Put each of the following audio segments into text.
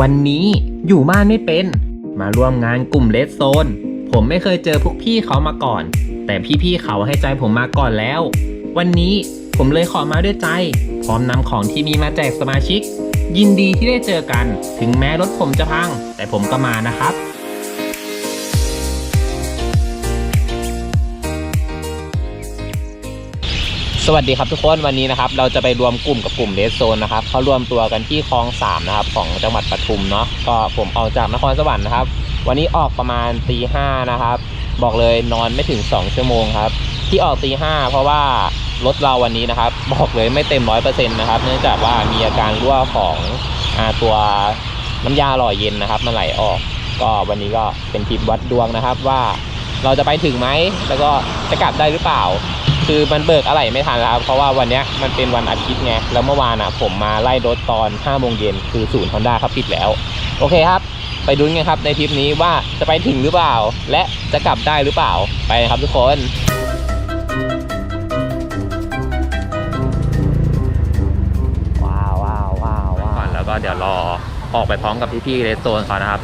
วันนี้อยู่บ้านไม่เป็น มาร่วมงานกลุ่มเลดโซน ผมไม่เคยเจอพวกพี่เขามาก่อน แต่พี่ๆเขาให้ใจผมมาก่อนแล้ว วันนี้ผมเลยขอมาด้วยใจ พร้อมนำของที่มีมาแจกสมาชิก ยินดีที่ได้เจอกัน ถึงแม้รถผมจะพัง แต่ผมก็มานะครับ สวัสดีครับทุกคนวันนี้นะครับเราจะไปรวมกลุ่มกับกลุ่มเลสโซนนะครับเขารวมตัวกันที่คลองสามนะครับของจังหวัดปทุมเนาะก็ผมออกจากนครสวรรค์นะครับ วันนี้ออกประมาณตีห้านะครับ บอกเลยนอนไม่ถึง 2 ชั่วโมงครับ ที่ออกตีห้าเพราะว่ารถเราวันนี้นะครับ บอกเลยไม่เต็มร้อยเปอร์เซ็นต์นะครับเนื่องจากว่ามีอาการรั่วของอตัวน้ำยาหล่อเย็นนะครับมันไหลออก ก็วันนี้ก็เป็นทริปวัดดวงนะครับว่าเราจะไปถึงไหมแล้วก็จะกลับได้หรือเปล่า คือมันเบิกอะไรไม่ทันแล้วครับเพราะว่าวันเนี้ยมันเป็นวันอาทิตย์ไงแล้วเมื่อวานอะผมมาไล่รถตอน5โมงเย็นคือศูนย์ฮอนด้าเขาปิดแล้ว โอเคครับ ไปดูกันครับในทริปนี้ว่าจะไปถึงหรือเปล่า และจะกลับได้หรือเปล่าไปนะครับทุกคนว้าวว้าวว้าวว้าวก่อนแล้วก็เดี๋ยวรอออกไปพร้อมกับพี่ๆเลสโซนเขานะครับ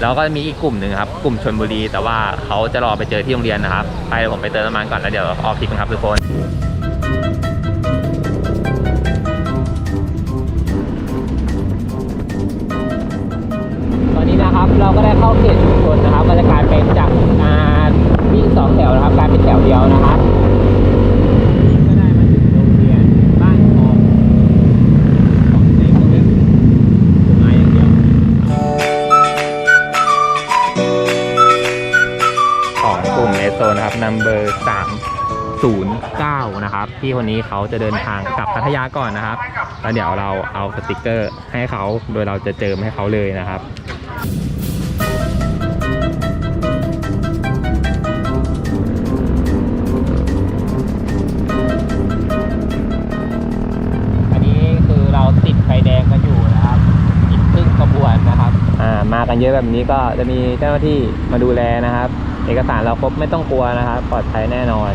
แล้วก็มีอีกกลุ่มหนึ่งครับ กลุ่มชนบุรี แต่ว่าเขาจะรอไปเจอที่โรงเรียนนะครับ ไปเดี๋ยวผมไปเติมน้ำมันก่อนแล้วเดี๋ยวออกทริปนะครับทุกคน นะครับนัมเบอร์สามศูนย์เก้านะครับพี่คนนี้เขาจะเดินทางกลับพัทยาก่อนนะครับแล้วเดี๋ยวเราเอาสติกเกอร์ให้เขาโดยเราจะเจิมให้เขาเลยนะครับอันนี้คือเราติดไฟแดงกันอยู่นะครับอีกครึ่งขบวนนะครับอ่ามากันเยอะแบบนี้ก็จะมีเจ้าหน้าที่มาดูแลนะครับ เอกสารเราครบไม่ต้องกลัวนะครับปลอดภัยแน่นอน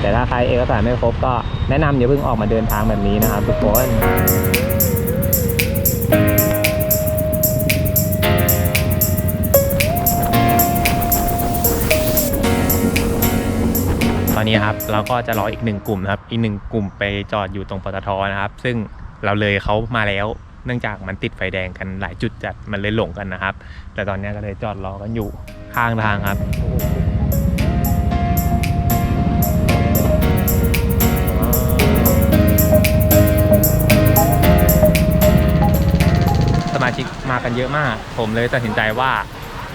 แต่ถ้าใครเอกสารไม่ครบก็แนะนำอย่าเพิ่งออกมาเดินทางแบบนี้นะครับทุกคนตอนนี้ครับเราก็จะรออีกหนึ่งกลุ่มนะครับ อีกหนึ่งกลุ่มไปจอดอยู่ตรงปตทนะครับ ซึ่งเราเลยเขามาแล้ว เนื่องจากมันติดไฟแดงกันหลายจุดจัดมันเลยหลงกันนะครับ แต่ตอนนี้ก็เลยจอดรอกันอยู่ ข้างทางครับสมาชิกมากันเยอะมาก ผมเลยตัดสินใจว่า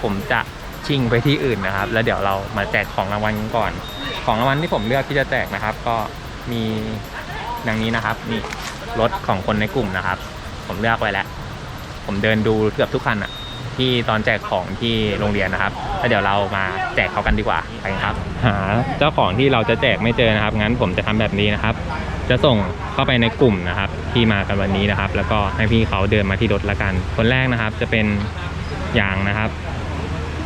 ผมจะชิงไปที่อื่นนะครับ แล้วเดี๋ยวเรามาแจกของรางวัลกันก่อน ของรางวัลที่ผมเลือกที่จะแจกนะครับ ก็มีดังนี้นะครับนี่รถของคนในกลุ่มนะครับ ผมเลือกไว้แล้ว ผมเดินดูเกือบทุกคันอะที่ตอนแจกของที่โรงเรียนนะครับ แล้วเดี๋ยวเรามาแจกเขากันดีกว่าไปครับ หาเจ้าของที่เราจะแจกไม่เจอนะครับ งั้นผมจะทำแบบนี้นะครับ จะส่งเข้าไปในกลุ่มนะครับ ที่มากันวันนี้นะครับ แล้วก็ให้พี่เขาเดินมาที่รถละกัน คนแรกนะครับ จะเป็นยางนะครับ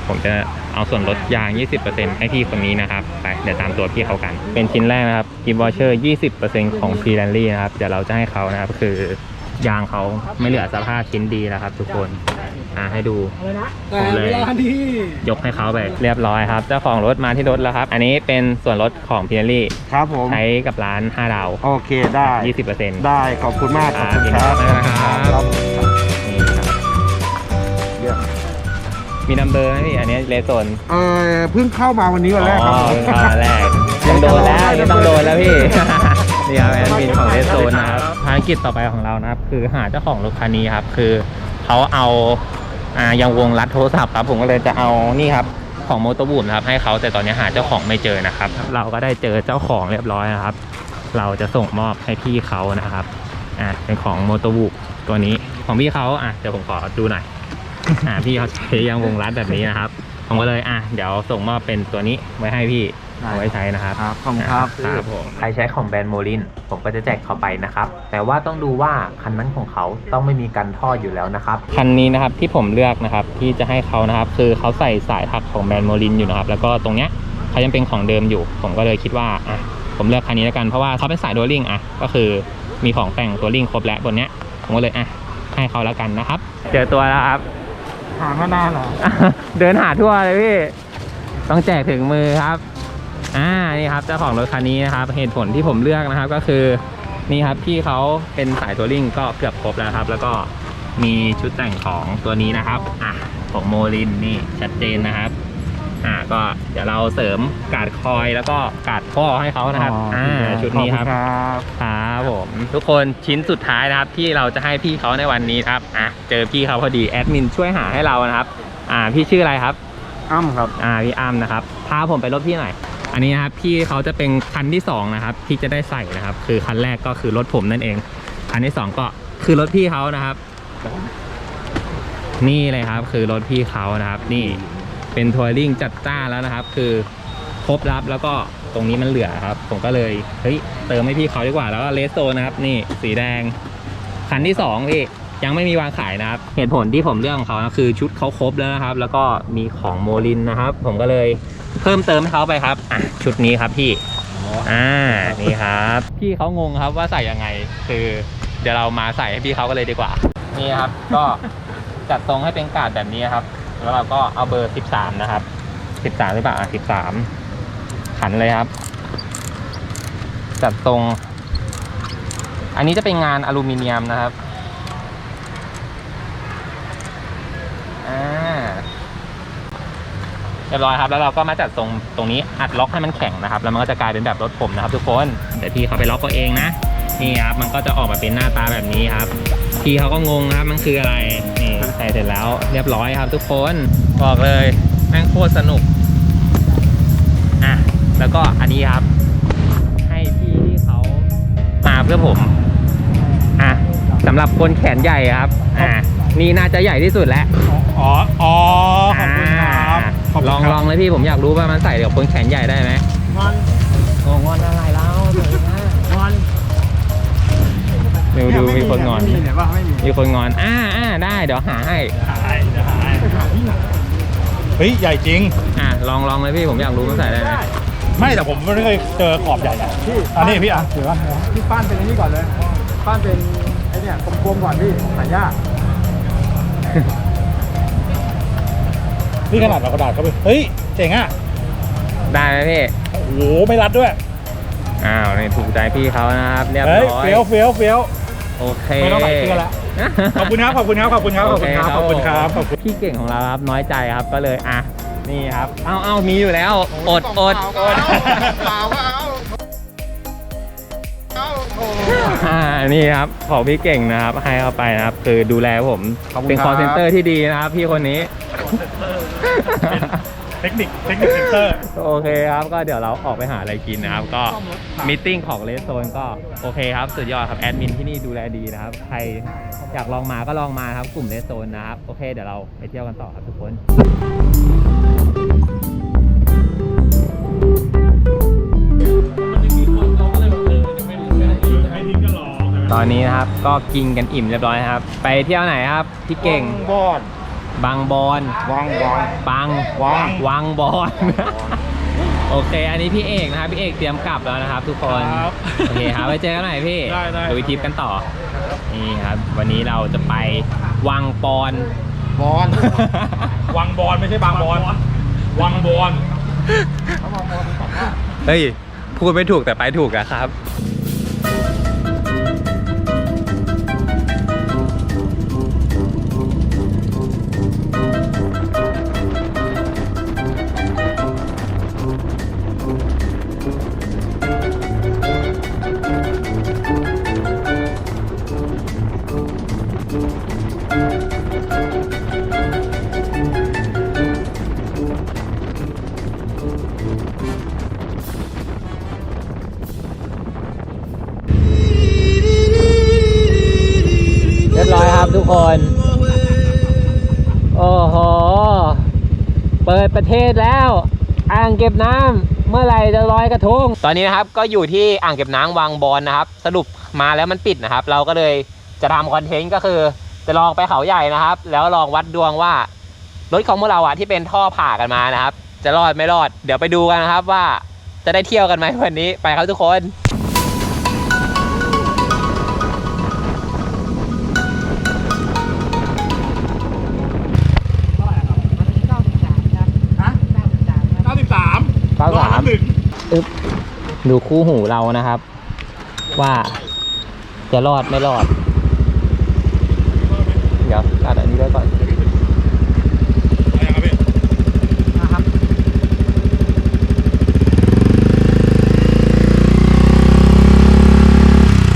ผมจะเอาส่วนลดยาง 20%ให้พี่คนนี้นะครับไปเดี๋ยวตามตัวพี่เขากัน เป็นชิ้นแรกนะครับกิฟต์วอเชอร์ 20%ของ p ีแลนลี่นะครับเดี๋ยวเราจะให้เขานะครับคือ ยางเขาไม่เหลือสภาพชิ้นดีแล้วครับทุกคนอ่าให้ดูผมเลยยกให้เขาไปเรียบร้อยครับ เจ้าของรถมาที่รถแล้วครับ อันนี้เป็นส่วนลดของ p ีแลนลี่ครับผมใช้กับร้าน 5 ดาว โอเคได้ 20%ได้ ขอบคุณมาก ขอบคุณอ่าครับขอบคุณนะครับครับนี่ครับเยี่ยมมีนัมเบอร์ไหมพี่อันนี้เลโซนเออเพิ่งเข้ามาวันนี้วันแรกครับอ๋อผมเป็นครั้งแรกยังโดนแล้วยังต้องโดนแล้วพี่ นี่ครับแอดมินของเลโซนนะครับภารกิจต่อไปของเรานะครับ คือหาเจ้าของรถคันนี้ครับ คือเขาเอาอ่ายังวงรัดโทรศัพท์ครับ ผมก็เลยจะเอานี่ครับของโมโตบูมนะครับให้เขาแต่ตอนนี้หาเจ้าของไม่เจอนะครับ เราก็ได้เจอเจ้าของเรียบร้อยนะครับ เราจะส่งมอบให้พี่เขานะครับอ่าเป็นของโมโตบูตัวนี้ของพี่เขาอะเดี๋ยวผมขอดูหน่อยอ่าพี่เขาใช้ยังวงรัดแบบนี้นะครับผมก็เลยอะเดี๋ยวส่งมอบเป็นตัวนี้ไว้ให้พี่ เอาไว้ใช้นะครับครับขอบคุณครับครับผมใครใช้ของแบรนด์โมลินผมก็จะแจกเขาไปนะครับ แต่ว่าต้องดูว่าคันนั้นของเขาต้องไม่มีกันท่ออยู่แล้วนะครับ คันนี้นะครับที่ผมเลือกนะครับที่จะให้เขานะครับ คือเขาใส่สายทักของแบรนด์โมลินอยู่นะครับ แล้วก็ตรงเนี้ยเขายังเป็นของเดิมอยู่ ผมก็เลยคิดว่าอะผมเลือกคันนี้แล้วกันเพราะว่าเขาเป็นสายโดลิงอะก็คือมีของแต่งตัวลิงครบแล้วบนเนี้ยผมก็เลยอะให้เขาแล้วกันนะครับ เจอตัวแล้วครับหามานานเหรอ เดินหาทั่วเลยพี่ ต้องแจกถึงมือครับ อ่านี่ครับเจ้าของรถคันนี้นะครับเหตุผลที่ผมเลือกนะครับก็คือนี่ครับพี่เขาเป็นสายตัวริ่งก็เกือบครบแล้วครับ แล้วก็มีชุดแต่งของตัวนี้นะครับอะของโมลินนี่ชัดเจนนะครับอ่าก็เดี๋ยวเราเสริมกาดคอยแล้วก็กาดข้อให้เขานะครับอ่าชุดนี้ครับขอณครับครับผมทุกคนชิ้นสุดท้ายนะครับ ที่เราจะให้พี่เขาในวันนี้ครับอะเจอพี่เขาพอดีแอดมินช่วยหาให้เรานะครับ อ่าพี่ชื่ออะไรครับอ้ำครับอ่าพี่อ้ำนะครับพาผมไปรถพี่หน่อย อันนี้นะครับพี่เขาจะเป็นคันที่สองนะครับที่จะได้ใส่นะครับ คือคันแรกก็คือรถผมนั่นเอง คันที่สองก็คือรถพี่เขานะครับ นี่เลยครับ คือรถพี่เขานะครับ นี่เป็นทัวริงจัดจ้านแล้วนะครับ คือครบรับแล้วก็ตรงนี้มันเหลือครับ ผมก็เลยเฮ้ยเติมให้พี่เขาดีกว่าแล้วก็เลสโซนะครับ นี่สีแดง คันที่สองพี่ยังไม่มีวางขายนะครับ เหตุผลที่ผมเลือกของเขานะคือชุดเขาครบแล้วนะครับ แล้วก็มีของโมลินนะครับ ผมก็เลย เพิ่มเติมให้เขาไปครับอะชุดนี้ครับพี่อ่านี่ครับ พี่เขางงครับว่าใส่ยังไง คือเดี๋ยวเรามาใส่ให้พี่เขาก็เลยดีกว่า นี่ครับ ก็จัดทรงให้เป็นการ์ดแบบนี้ครับ แล้วเราก็เอาเบอร์ 13 นะครับ 13หรือเปล่าอะ13 ขันเลยครับ จัดทรง อันนี้จะเป็นงานอลูมิเนียมนะครับ อ่า เรียบร้อยครับแล้วเราก็มาจัดตรงตรงนี้อัดล็อกให้มันแข็งนะครับ แล้วมันก็จะกลายเป็นแบบรถผมนะครับทุกคนเดี๋ยวพี่เขาไปล็อกก็เองนะนี่ครับมันก็จะออกมาเป็นหน้าตาแบบนี้ครับพี่เขาก็งงนะครับมันคืออะไรนี่ใส่เสร็จแล้วเรียบร้อยครับ ทุกคนบอกเลยแม่งโคตรสนุกอะแล้วก็อันนี้ครับ ให้พี่ที่เขามาเพื่อผมอะสำหรับคนแขนใหญ่ครับอะนี่น่าจะใหญ่ที่สุดแล้วอ๋ออ๋อขอบคุณครับ ขอบคุณลองครับลองเลยพี่ผมอยากรู้ว่ามันใส่กับคนแขนใหญ่ได้ไหมงอนโอ้งอนอะไรแล้วสวยมากงอนดูดูมีคนงอน ไม่มีเนี่ยว่าไม่มีมีคนงอน อ่าอ่าได้เดี๋ยวหาให้ หายจะหายหาที่ไหนเฮ้ยใหญ่จริง อะลองลองเลยพี่ผมอยากรู้มันใส่ได้ไหมไม่แต่ผมไม่เคยเจอขอบใหญ่ๆพี่อันนี้พี่อะถือว่าพี่ป้านเป็นไอ้นี่ก่อนเลยป้านเป็นไอ้เนี่ยกลมๆก่อนพี่หายาก นี่ขนาดเรากระดาษเขาไป เฮ้ย เจ๋งอะ ได้ไหมพี่ โอ้โห ไม่รัดด้วย อ้าวนี่ถูกใจพี่เขานะครับเรียบเฮ้ยร้อยเฟี้ยวเฟี้ยวเฟี้ยวโอเคไม่ต้องใส่เสื้อละขอบคุณครับขอบคุณครับขอบคุณครับขอบคุณครับขอบคุณครับขอบคุณพี่เก่งของเราครับน้อยใจครับก็เลยอะนี่ครับเอาเอามีอยู่แล้วอดอดเปล่าก็เอาเอาโอ้อ่านี่ครับของพี่เก่งนะครับให้เข้าไปนะครับ คือดูแลผมขอบคุณเป็นครับคอเซนเตอร์ที่ดีนะครับ พี่คนนี้ เทคนิคเทคนิคเซนเตอร์ โอเคครับก็เดี๋ยวเราออกไปหาอะไรกินนะครับ ก็มิทติ้งของเลสโซนก็โอเคครับสุดยอดครับแอดมินที่นี่ดูแลดีนะครับ ใครอยากลองมาก็ลองมาครับกลุ่มเลสโซนนะครับ โอเคเดี๋ยวเราไปเที่ยวกันต่อครับทุกคนตอนนี้นะครับก็กินกันอิ่มเรียบร้อยครับ ไปเที่ยวไหนครับพี่เก่งบอด บางบอนวางวาง บางวังวังบอน โอเค อันนี้พี่เอกนะครับ พี่เอกเตรียมกลับแล้วนะครับ ทุกคน ครับโอเคครับไปเจอกันใหม่พี่ได้ได้ดูวิทิปกันต่อ นี่ครับ วันนี้เราจะไปวังปอน บอลวังบอลไม่ใช่บางบอลวังบอล เฮ้ย พูดไม่ถูกแต่ไปถูกอะครับ ครับทุกคน โอ้โห เปิดประเทศแล้ว อ่างเก็บน้ำเมื่อไหร่จะลอยกระทง ตอนนี้นะครับก็อยู่ที่อ่างเก็บน้ำวังบอนนะครับ สรุปมาแล้วมันปิดนะครับ เราก็เลยจะทำคอนเทนต์ก็คือ จะลองไปเขาใหญ่นะครับ แล้วลองวัดดวงว่ารถของพวกเราอะที่เป็นท่อผ่ากันมานะครับ จะรอดไม่รอด เดี๋ยวไปดูกันนะครับว่าจะได้เที่ยวกันไหมวันนี้ไปครับทุกคน อึ๊บดูคู่หูเรานะครับ ว่าจะรอดไม่รอด เดี๋ยวตัดอันนี้ไว้ก่อน อะไรครับพี่ นะครับ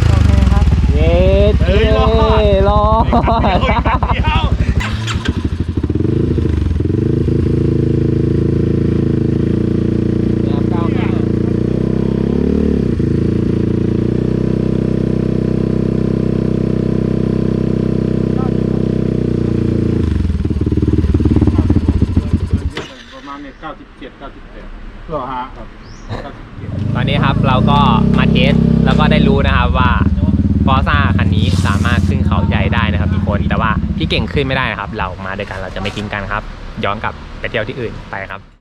โอเคครับ เย้เย้รอด เดี๋ยว ประมาณเนี่ย97 98 เหรอฮะครับตอนนี้ครับเราก็มาเทสแล้วก็ได้รู้นะครับว่าฟอร์ซ่าคันนี้สามารถขึ้นเขาใหญ่ได้นะครับมีคนแต่ว่าพี่เก่งขึ้นไม่ได้นะครับ เรามาด้วยกันเราจะไม่ทิ้งกันครับ ย้อนกลับไปเที่ยวที่อื่นไปครับ